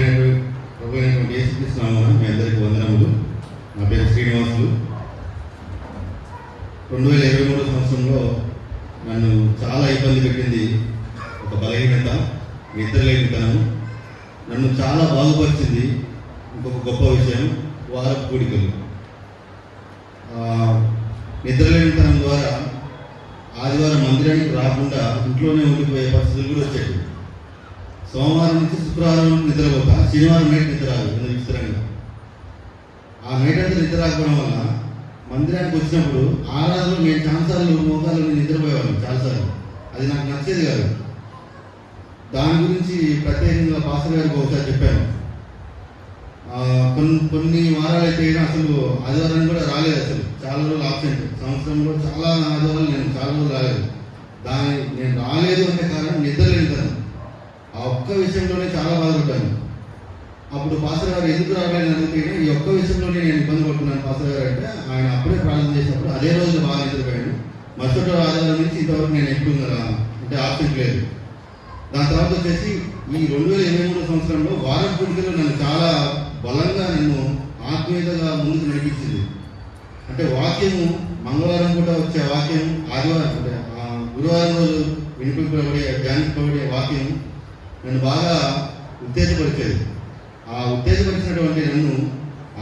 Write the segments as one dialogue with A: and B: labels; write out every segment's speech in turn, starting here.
A: ప్రభుత్వ ప్రభుత్వ యేసుకృష్ణామన మీ అందరికీ వందనములు. నా పేరు శ్రీనివాసులు. రెండు వేల ఇరవై మూడో సంవత్సరంలో నన్ను చాలా ఇబ్బంది పెట్టింది ఒక బలహీనత నిద్రలేనితనం నన్ను చాలా బాగుపరిచింది ఇంకొక గొప్ప విషయం వారపు కూడికలు. ఆ, నిద్రలేనితనం ద్వారా ఆదివారం మందిరానికి రాకుండా ఇంట్లోనే ఉండిపోయే పరిస్థితులు కూడా వచ్చాయి సోమవారం నుంచి శుక్రవారం నిద్రపోతా శనివారం నైట్ నిద్ర విస్తరంగా ఆ నైట్ అంతా నిద్ర రాకపోవడం వల్ల మందిరానికి వచ్చినప్పుడు ఆరాధనలో నేను చాలాసార్లు మోకాలు నిద్రపోయేవాళ్ళం చాలాసార్లు. అది నాకు నచ్చేది కాదు. దాని గురించి ప్రత్యేకంగా పాస్టర్ గారికి ఒకసారి చెప్పాను. కొన్ని కొన్ని వారాలు అయితే అసలు ఆదివారం కూడా రాలేదు అసలు. చాలా రోజులు ఆబ్సెంట్. సంవత్సరంలో చాలా ఆదివారాలు నేను చాలా రోజులు రాలేదు. దాని నేను రాలేదు అంటే కారణం నిద్ర ఒక్క విషయంలోనే చాలా బాధపడ్డాను. అప్పుడు పాస్టర్ గారు ఎందుకు రావాలని అడిగితే ఈ ఒక్క విషయంలోనే నేను ఇబ్బంది పడుతున్నాను పాస్టర్ గారు అంటే ఆయన అప్పుడే ప్రార్థన చేసినప్పుడు అదే రోజు బాగా నిద్రపోయాను మరుసటి ఆధారం నుంచి ఇంతవరకు నేను ఎప్పుడు అంటే ఆప్షన్ లేదు. దాని తర్వాత వచ్చేసి ఈ రెండు వేల ఇరవై మూడు సంవత్సరంలో వారం పూడికలు నన్ను చాలా బలంగా నన్ను ఆత్మీయతగా ముందుకు నడిపించింది. అంటే వాక్యము మంగళవారం కూడా వచ్చే వాక్యం ఆదివారం అంటే ఆ గురువారం రోజు వినిపింపబడే ధ్యానింపబడే వాక్యం నన్ను బాగా ఉత్తేజపరిచేది. ఆ ఉత్తేజపరిచినటువంటి నన్ను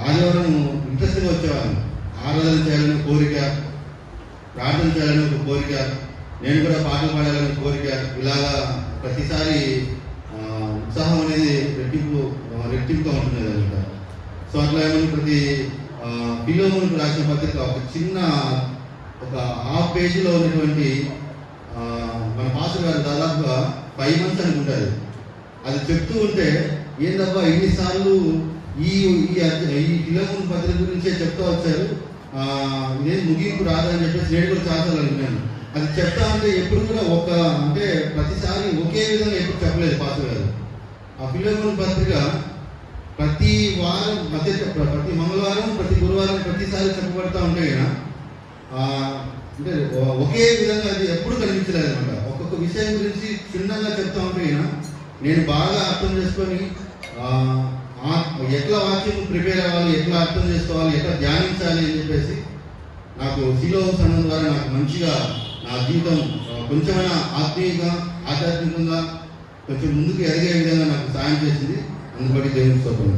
A: ఆదివారం ఇంట్రెస్ట్గా వచ్చేవాడిని ఆరాధన చేయాలని కోరిక ప్రార్థన చేయాలని ఒక కోరిక నేను కూడా పాటలు పాడాలని కోరిక ఇలాగా ప్రతిసారి ఉత్సాహం అనేది రెట్టింపు రెట్టింపుగా ఉంటుంది అనమాట సో అట్లా ఏమని ప్రతి పిలోమునికి రాసిన పత్రిక ఒక చిన్న ఒక హాఫ్ పేజీలో ఉన్నటువంటి మన పాస్టర్ గారు దాదాపుగా ఫైవ్ మంత్స్ అనుకుంటారు. అది చెప్తూ ఉంటే ఏందబ్బా ఎన్నిసార్లు ఈ ఈ అధ్య- ఈ పత్రిక గురించే చెప్తా వచ్చారు? నేను ముగింపు రాదని చెప్పేసి నేను కూడా చాలాసార్లు అనుకున్నాను అది చెప్తా ఉంటే ఎప్పుడు కూడా ఒక అంటే ప్రతిసారి ఒకే విధంగా ఎప్పుడు చెప్పలేదు పాత్ర గారు. ఆ ఫిలోమున్ పత్రిక ప్రతి వారం మధ్య ప్రతి మంగళవారం ప్రతి గురువారం ప్రతిసారి చెప్పబడతా ఉంటాయి కదా అంటే ఒకే విధంగా అది ఎప్పుడు కనిపించలేదు అనమాట ఒక్కొక్క విషయం గురించి చిన్నగా చెప్తా ఉంటాయి కదా నేను బాగా అర్థం చేసుకొని ఎట్లా వాక్యం ప్రిపేర్ అవ్వాలి ఎట్లా అర్థం చేసుకోవాలి ఎట్లా ధ్యానించాలి అని చెప్పేసి నాకు శిలో సంఘం ద్వారా నాకు మంచిగా నా జీవితం కొంచెమైనా ఆత్మీయంగా ఆధ్యాత్మికంగా కొంచెం ముందుకు ఎదిగే విధంగా నాకు సాయం చేసింది. అందుబట్టి దేవుని స్తోత్రం.